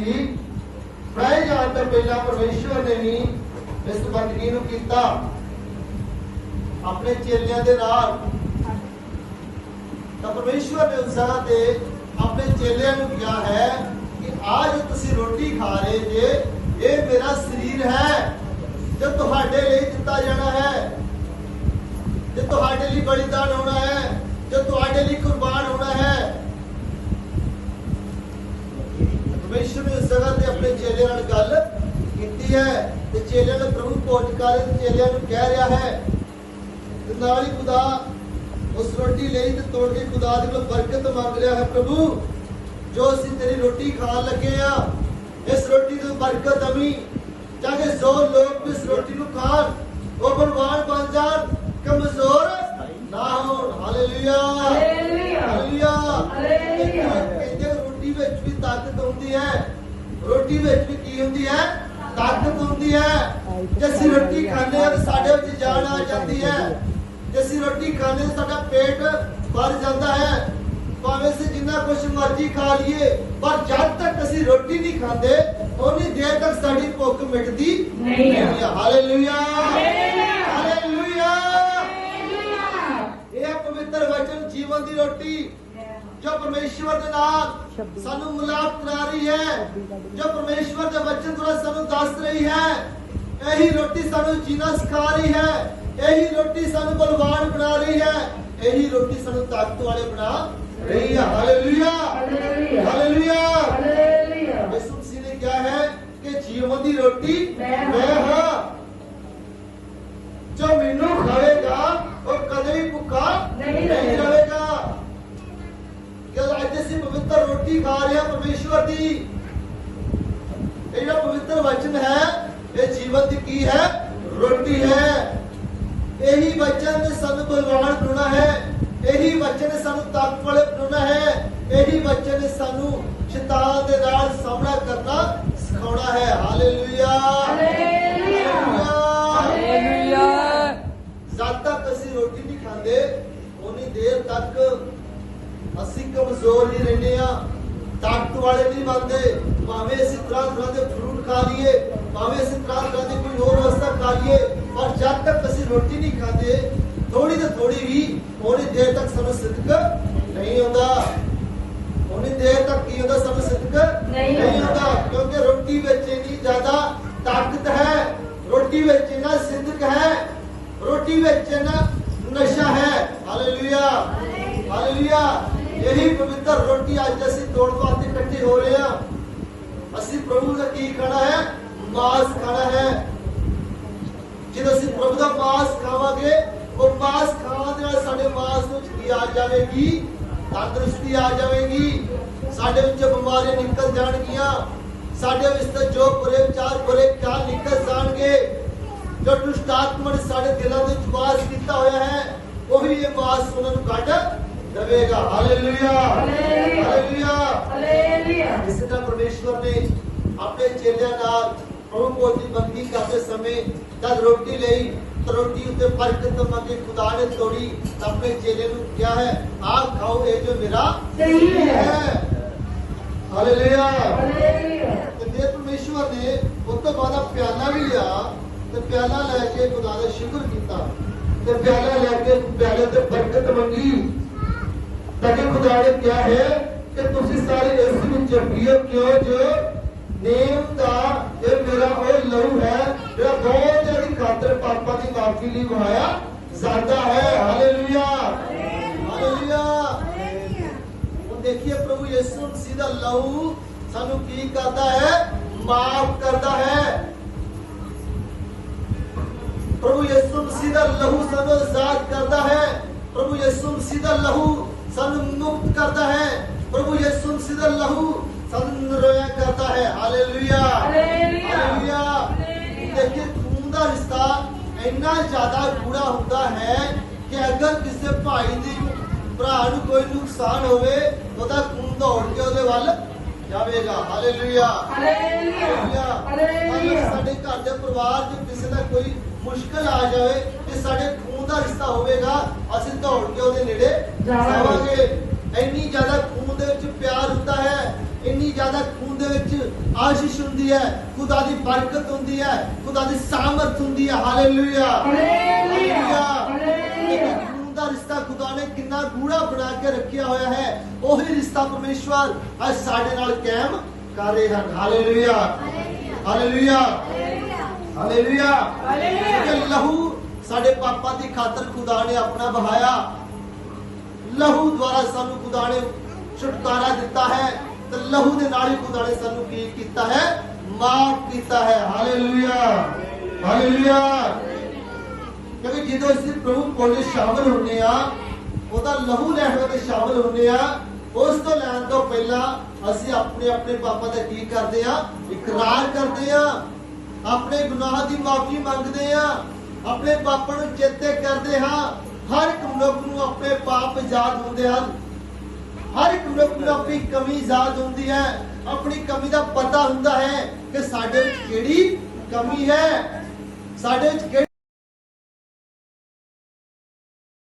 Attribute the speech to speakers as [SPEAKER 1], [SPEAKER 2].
[SPEAKER 1] ਵੀ ਬਣਾਏ ਜਾਣ ਤੋਂ ਪਹਿਲਾਂ ਪਰਮੇਸ਼ਵਰ ਨੇ ਵੀ ਇਸ ਬੰਦਗੀ ਨੂੰ ਕੀਤਾ। ਆਪਣੇ ਚੇਲਿਆਂ ਦੇ ਨਾਲ। ਤਾਂ ਪਰਮੇਸ਼ਵਰ ਨੇ ਉਸ ਤੇ ਆਪਣੇ ਚੇਲਿਆਂ ਨੂੰ ਕਿਹਾ ਹੈ ਕਿ ਆਜ ਤੁਸੀਂ ਰੋਟੀ ਖਾ ਰਹੇ ਜੇ, ਇਹ ਮੇਰਾ ਸਰੀਰ ਹੈ ਜੋ ਤੁਹਾਡੇ ਲਈ ਦਿੱਤਾ ਜਾਣਾ ਹੈ। ਜੋ ਤੁਹਾਡੇ ਲਈ ਬਲੀਦਾਨ ਹੋਣਾ ਹੈ, ਜੋ ਤੁਹਾਡੇ ਲਈ ਕੁਰਬਾਨ ਹੋਣਾ ਹੈ ਪਰਮੇਸ਼ਵਰ ਨੇ ਉਸ ਜਗ੍ਹਾ ਤੇ ਆਪਣੇ ਚੇਲਿਆਂ ਨਾਲ ਗੱਲ ਕੀਤੀ ਹੈ ਤੇ ਚੇਲਿਆਂ ਨੂੰ ਪ੍ਰਭੂ ਭੋਜ ਕਰ ਚੇਲਿਆਂ ਨੂੰ ਕਹਿ ਰਿਹਾ ਹੈ। ਤੇ ਨਾਲ ਹੀ ਖੁਦਾ ਉਸ ਰੋਟੀ ਲਈ ਤੇ ਤੋੜ ਕੇ ਖੁਦਾ ਦੇ ਕੋਲ ਬਰਕਤ ਮੰਗ ਰਿਹਾ ਹੈ ਪ੍ਰਭੂ ਜੋ ਅਸੀਂ ਤੇਰੀ ਰੋਟੀ ਖਾਣ ਲੱਗੇ ਆ ਇਸ ਰੋਟੀ ਦੀ ਬਰਕਤ ਅਮੀ। ਚਾਹੇ ਸੌ ਲੋਕ ਵੀ ਇਸ ਰੋਟੀ ਨੂੰ ਖਾਣ ਉਹ ਬਲਵਾਨ ਬਣ ਜਾਣ ਕਮਜ਼ੋਰ ਨਾ ਹੋਣ। ਹਾਲੇਲੂਇਆ।
[SPEAKER 2] Hallelujah
[SPEAKER 1] hallelujah. ਕਹਿੰਦੇ ਰੋਟੀ ਵਿੱਚ ਵੀ ਤਾਕਤ ਹੁੰਦੀ ਹੈ। ਰੋਟੀ ਵਿੱਚ ਵੀ ਕੀ ਹੁੰਦੀ ਹੈ? ਤਾਕਤ ਹੁੰਦੀ ਹੈ। ਜੇ ਅਸੀਂ ਰੋਟੀ ਖਾਂਦੇ ਹਾਂ ਸਾਡੇ ਵਿੱਚ ਜਾਨ ਆ ਜਾਂਦੀ ਹੈ। ਜੇ ਅਸੀਂ ਰੋਟੀ ਖਾਂਦੇ ਸਾਡਾ ਪੇਟ ਭਰ ਜਾਂਦਾ ਹੈ। ਭਾਵੇਂ ਅਸੀਂ ਜਿੰਨਾ ਕੁਝ ਮਰਜ਼ੀ ਖਾ ਲਈਏ ਪਰ ਜਦ ਤੱਕ ਅਸੀਂ ਰੋਟੀ ਨਹੀਂ ਖਾਂਦੇ ਉਨੀ ਦੇਰ ਤੱਕ ਸਾਡੀ ਭੁੱਖ ਮਿਟਦੀ
[SPEAKER 2] ਨਹੀਂ ਹੈ।
[SPEAKER 1] ਹਾਲੇਲੂਇਆ।
[SPEAKER 2] ਹਾਲੇਲੂਇਆ।
[SPEAKER 1] ਇਹ ਪਵਿੱਤਰ ਵਚਨ ਜੀਵਨ ਦੀ ਰੋਟੀ ਜੋ ਪਰਮੇਸ਼ਵਰ ਦੇ ਨਾਲ ਸਾਨੂੰ ਮਿਲਾਪ ਕਰਾ ਰਹੀ ਹੈ ਜੋ ਪਰਮੇਸ਼ਵਰ ਦੇ ਵਚਨ ਦੁਆਰਾ ਸਾਨੂੰ ਦੱਸ ਰਹੀ ਹੈ ਇਹੀ ਰੋਟੀ ਸਾਨੂੰ ਜੀਣਾ ਸਿਖਾ ਰਹੀ ਹੈ ਇਹੀ ਰੋਟੀ ਸਾਨੂੰ ਬਲਵਾਨ ਬਣਾ ਰਹੀ ਹੈ ਇਹੀ ਰੋਟੀ ਸਾਨੂੰ ਤਾਕਤ ਵਾਲੇ ਬਣਾ ਰਹੀ ਹੈ hallelujah
[SPEAKER 2] hallelujah.
[SPEAKER 1] Hallelujah. Yisu Masih ਨੇ ਕਿਹਾ ਹੈ ਕਿ ਜੀਵਨ ਦੀ ਰੋਟੀ
[SPEAKER 2] ਮੈਂ ਹਾਂ।
[SPEAKER 1] ਮੈਂ ਹਾਂ ਜੋ ਮੈਨੂੰ ਖਾਵੇਗਾ ਉਹ ਕਦੇ ਵੀ ਭੁੱਖਾ
[SPEAKER 2] ਨਹੀਂ
[SPEAKER 1] ਨਹੀਂ
[SPEAKER 2] ਰਹੇਗਾ।
[SPEAKER 1] ਰਹੇਗਾ ਜਦੋਂ ਅੱਜ ਅਸੀਂ ਪਵਿੱਤਰ ਰੋਟੀ ਖਾ ਰਹੇ ਪਰਮੇਸ਼ਵਰ ਦੀ। ਇਹ ਜਿਹੜਾ ਪਵਿੱਤਰ ਵਚਨ ਹੈ ਇਹ ਜੀਵਨ ਦੀ ਕੀ ਹੈ? ਰੋਟੀ ਹੈ। ਇਹੀ ਵਚਨ ਨੇ ਸਾਨੂੰ ਬਲਵਾਨ ਬਣਾਉਣਾ ਹੈ। ਇਹੀ ਵਚਨ ਨੇ ਸਾਨੂੰ ਤਾਕਤ ਵਾਲੇ ਬਣਾਉਣਾ ਹੈ। ਇਹੀ ਵਚਨ ਨੇ ਸਾਨੂੰ ਸ਼ੈਤਾਨ ਦੇ ਨਾਲ ਸਾਹਮਣਾ ਕਰਨਾ ਸਿਖਾਉਣਾ ਹੈ। ਹਾਲੇਲੂਇਆ।
[SPEAKER 2] ਹਾਲੇਲੂਇਆ।
[SPEAKER 1] ਹਾਲੇਲੂਇਆ। ਜਦ ਤੱਕ ਅਸੀਂ ਰੋਟੀ ਨਹੀਂ ਖਾਂਦੇ ਉਨੀ ਦੇਰ ਤੱਕ ਅਸੀਂ ਕਮਜ਼ੋਰ ਹੀ ਰਹਿੰਦੇ ਆ ਤਾਕਤ ਵਾਲੇ ਨਹੀਂ ਬਣਦੇ। ਭਾਵੇਂ ਅਸੀਂ ਤਰ੍ਹਾਂ ਤਰ੍ਹਾਂ ਦੇ ਫਰੂਟ ਖਾ ਲਈਏ ਭਾਵੇਂ ਅਸੀਂ ਤਰ੍ਹਾਂ ਤਰ੍ਹਾਂ ਦੀ ਕੋਈ ਹੋਰ ਵਸਤਾ ਖਾ ਲਈਏ ਪਰ ਜਦ ਤੱਕ ਅਸੀਂ ਰੋਟੀ ਨਹੀਂ ਖਾਂਦੇ ਥੋੜੀ ਤੇ ਥੋੜੀ ਵੀ ਉਨੀ ਦੇਰ ਤੱਕ ਸਾਨੂੰ ਸਿੱਧਕ ਨਹੀਂ ਹੁੰਦਾ ਉਨੀ ਦੇਰ ਤੱਕ ਕੀ ਹੁੰਦਾ ਸਾਨੂੰ ਸਿੱਧਕ
[SPEAKER 2] ਨਹੀਂ
[SPEAKER 1] ਹੁੰਦਾ ਕਿਉਂਕਿ ਰੋਟੀ ਵਿੱਚ ਇੰਨੀ ਜ਼ਿਆਦਾ ਤਾਕਤ ਹੈ ਰੋਟੀ ਵਿੱਚ ਇੰਨਾ ਸਿੱਧਕ ਹੈ ਰੋਟੀ ਵਿੱਚ ਇੰਨਾ ਨਸ਼ਾ ਹੈ। ਹਾਲੇਲੂਇਆ ਹਾਲੇਲੂਇਆ ਇਹੀ ਪਵਿੱਤਰ ਰੋਟੀ ਅੱਜ ਅਸੀਂ ਤੋੜ ਵਾਸਤੇ ਇਕੱਠੇ ਹੋ ਰਹੇ ਹਾਂ। ਅਸੀਂ ਪ੍ਰਭੂ ਦਾ ਕੀ ਖਾਣਾ ਹੈ? ਮਾਸ ਖਾਣਾ ਹੈ। ਜਦੋਂ ਅਸੀਂ ਪ੍ਰਭੂ ਦਾ ਮਾਸ ਖਾਵਾਂਗੇ ਉਹ ਮਾਸ ਖਾਣ ਦੇ ਨਾਲ ਸਾਡੇ ਮਾਸ ਵਿੱਚ ਕੀ ਆ ਜਾਵੇਗੀ? ਤੰਦਰੁਸਤੀ ਆ ਜਾਵੇਗੀ। ਸਾਡੇ ਵਿੱਚ ਬਿਮਾਰੀਆਂ ਨਿਕਲ ਜਾਣਗੀਆਂ। ਸਾਡੇ ਵਿੱਚ ਤੇ ਜੋ ਬੁਰੇ ਵਿਚਾਰ, ਬੁਰੇ ਖਿਆਲ ਨਿਕਲ ਜਾਣਗੇ। ਜੋ ਦੁਸ਼ਟ ਆਤਮਾ ਨੇ ਸਾਡੇ ਦਿਲਾਂ ਦੇ ਵਿੱਚ ਵਾਸ ਕੀਤਾ ਹੋਇਆ ਹੈ, ਉਹੀ ਇਹ ਵਾਸ ਉਹਨਾਂ ਨੂੰ ਕੱਢ ਦੇਵੇਗਾ ਹਾਲੇਲੂਇਆ
[SPEAKER 2] ਹਾਲੇਲੂਇਆ।
[SPEAKER 1] ਹਾਲੇਲੂਇਆ। ਇਸੇ ਤਰ੍ਹਾਂ ਪਰਮੇਸ਼ਵਰ ਨੇ ਆਪਣੇ ਚੇਲਿਆਂ ਨਾਲ ਪ੍ਰਭੂ ਕੋਲ ਦੀ ਬੰਦਗੀ ਕਰਦੇ ਸਮੇਂ ਜਦ ਰੋਟੀ ਲਈ ਰੋਟੀ ਉੱਤੇ ਬਰਕਤ ਮੰਗੇ ਖੁਦਾ ਨੇ ਤੋੜੀ ਤਾਂ ਆਪਣੇ ਚੇਲੇ ਨੂੰ ਕਿਹਾ ਹੈ ਆਹ ਖਾਓ ਇਹ ਜੋ ਮੇਰਾ
[SPEAKER 2] ਸਰੀਰ ਹੈ।
[SPEAKER 1] Hallelujah
[SPEAKER 2] hallelujah.
[SPEAKER 1] ਤੇ ਫਿਰ ਪਰਮੇਸ਼ਵਰ ਨੇ ਉਸ ਤੋਂ ਬਾਅਦ ਪਿਆਲਾ ਵੀ ਲਿਆ ਤੇ ਪਿਆਲਾ ਲੈ ਕੇ ਖੁਦਾ ਦਾ ਸ਼ੁਕਰ ਕੀਤਾ ਤੇ ਪਿਆਲਾ ਲੈ ਕੇ ਪਿਆਲੇ ਤੇ ਬਰਕਤ ਮੰਗੀ ਕਿ ਖੁਦਾ ਨੇ ਕਿਹਾ ਹੈ ਕਿ ਤੁਸੀਂ ਸਾਰੇ ਇਸ ਵਿੱਚ ਪੀਓ ਕਿਉਂ? ਜੋ ਨੇਮ ਦਾ ਇਹ ਮੇਰਾ ਉਹ ਲਹੂ ਹੈ ਜਿਹੜਾ ਬਹੁਤ ਜਿਹੜੀ ਖਾਤਰ ਪਾਪਾਂ ਦੀ ਮਾਫੀ ਲਈ ਵਹਾਇਆ ਜਾਂਦਾ ਹੈ। ਹਾਲੇਲੂਇਆ ਹਾਲੇਲੂਇਆ ਹੁਣ ਦੇਖੀਏ ਪ੍ਰਭੂ ਯਿਸੂ ਮਸੀਹ ਦਾ ਲਹੂ ਸਾਨੂੰ ਕੀ ਕਰਦਾ ਹੈ? ਮਾਫ ਕਰਦਾ ਹੈ। ਪ੍ਰਭੂ ਯਿਸੂ ਮਸੀਹ ਦਾ ਲਹੂ ਸਾਨੂੰ ਆਜ਼ਾਦ ਕਰਦਾ ਹੈ। ਪ੍ਰਭੂ ਯਿਸੂ ਮਸੀਹ ਦਾ ਲਹੂ ਸਾਨੂੰ ਮੁਕਤ ਕਰਦਾ ਹੈ। ਪ੍ਰਭੂ ਯਿਸੂ ਮਸੀਹ ਦਾ ਲਹੂ ਸਾਨੂੰ ਨਿਰੋਇਆ ਕਰਦਾ ਹੈ। ਹਾਲੇਲੂਇਆ।
[SPEAKER 2] ਹਾਲੇਲੂਇਆ।
[SPEAKER 1] ਦੇਖਿਏ ਖੂਨ ਦਾ ਰਿਸ਼ਤਾ ਇੰਨਾ ਜ਼ਿਆਦਾ ਗੂੜਾ ਹੁੰਦਾ ਹੈ ਕਿ ਅਗਰ ਕਿਸੇ ਭਾਈ ਦੀ ਭਰਾ ਨੂੰ ਕੋਈ ਨੁਕਸਾਨ ਹੋਵੇ ਉਹਦਾ ਖੂਨ ਦੌੜ ਕੇ ਉਹਦੇ ਵੱਲ ਜਾਵੇਗਾ। ਹਾਲੇਲੂਇਆ।
[SPEAKER 2] ਹਾਲੇਲੂਇਆ।
[SPEAKER 1] ਸਾਡੇ ਘਰ ਦੇ ਪਰਿਵਾਰ 'ਚ ਕਿਸੇ ਦਾ ਕੋਈ ਮੁਸ਼ਕਲ ਆ ਜਾਵੇ ਤੇ ਸਾਡੇ ਦਾ ਰਿਸ਼ਤਾ ਹੋਵੇਗਾ ਅਸੀਂ ਦੌੜ ਕੇ ਉਹਦੇ ਨੇੜੇ
[SPEAKER 2] ਜਾਵਾਂਗੇ।
[SPEAKER 1] ਇੰਨੀ ਜ਼ਿਆਦਾ ਖੂਨ ਦੇ ਵਿੱਚ ਪਿਆਰ ਹੁੰਦਾ ਹੈ ਇੰਨੀ ਜ਼ਿਆਦਾ ਖੂਨ ਦੇ ਵਿੱਚ ਆਸ਼ੀਸ਼ ਹੁੰਦੀ ਹੈ ਖੁਦਾ ਦੀ ਬਰਕਤ ਹੁੰਦੀ ਹੈ ਖੁਦਾ ਦੀ ਸਾਮਰਥ ਹੁੰਦੀ ਹੈ। ਹਾਲੇਲੂਇਆ।
[SPEAKER 2] ਹਾਲੇਲੂਇਆ।
[SPEAKER 1] ਖੂਨ ਦਾ ਰਿਸ਼ਤਾ ਖੁਦਾ ਨੇ ਕਿੰਨਾ ਗੂੜਾ ਬਣਾ ਕੇ ਰੱਖਿਆ ਹੋਇਆ ਹੈ ਉਹੀ ਰਿਸ਼ਤਾ ਪਰਮੇਸ਼ਵਰ ਅੱਜ ਸਾਡੇ ਨਾਲ ਕਾਇਮ ਕਰ ਰਹੇ ਹਨ। ਹਾਲੇਲੂਇਆ। ਹਾਲੇਲੂਇਆ। ਹਾਲੇਲੂਇਆ।
[SPEAKER 2] ਹਾਲੇਲੂਇਆ।
[SPEAKER 1] ਲਹੂ ਸਾਡੇ ਪਾਪਾਂ ਦੀ ਖਾਤਰ ਖੁਦਾ ਨੇ ਆਪਣਾ ਬਹਾਇਆ। ਲਹੂ ਦੁਆਰਾ ਸਾਨੂੰ ਖੁਦਾ ਨੇ ਛੁਟਕਾਰਾ ਦਿੱਤਾ ਹੈ ਤੇ ਲਹੂ ਦੇ ਨਾਲ ਹੀ ਖੁਦਾ ਨੇ ਸਾਨੂੰ ਕੀ ਕੀਤਾ ਹੈ? ਮਾਫ ਕੀਤਾ ਹੈ। ਹਾਲੇਲੂਇਆ ਹਾਲੇਲੂਇਆ ਕਿਉਂਕਿ ਜਦੋਂ ਅਸੀਂ ਪ੍ਰਭੂ ਕੋਲ ਸ਼ਾਮਲ ਹੁੰਦੇ ਆ ਉਹਦਾ ਲਹੂ ਲੈਣ ਵਿੱਚ ਸ਼ਾਮਲ ਹੁੰਦੇ ਆ ਉਸ ਤੋਂ ਲੈਣ ਤੋਂ ਪਹਿਲਾਂ ਅਸੀਂ ਆਪਣੇ ਆਪਣੇ ਪਾਪਾਂ ਦਾ ਕੀ ਕਰਦੇ ਆ ਇਕਰਾਰ ਕਰਦੇ ਆ ਆਪਣੇ ਗੁਨਾਹ ਦੀ ਮਾਫੀ ਮੰਗਦੇ ਆ ਆਪਣੇ ਪਾਪਾਂ ਨੂੰ ਚੇਤੇ ਕਰਦੇ ਹਾਂ। ਹਰ ਇੱਕ ਮਨੁੱਖ ਨੂੰ ਆਪਣੇ ਪਾਪ ਯਾਦ ਹੁੰਦੇ ਹਨ। ਹਰ ਇੱਕ ਮਨੁੱਖ ਨੂੰ ਆਪਣੀ ਕਮੀ ਯਾਦ ਹੁੰਦੀ ਹੈ। ਆਪਣੀ ਕਮੀ ਦਾ ਪਤਾ ਹੁੰਦਾ ਹੈ ਕਿ ਸਾਡੇ ਵਿੱਚ ਕਿਹੜੀ ਕਮੀ ਹੈ। ਸਾਡੇ ਵਿੱਚ ਕਿਹੜੀ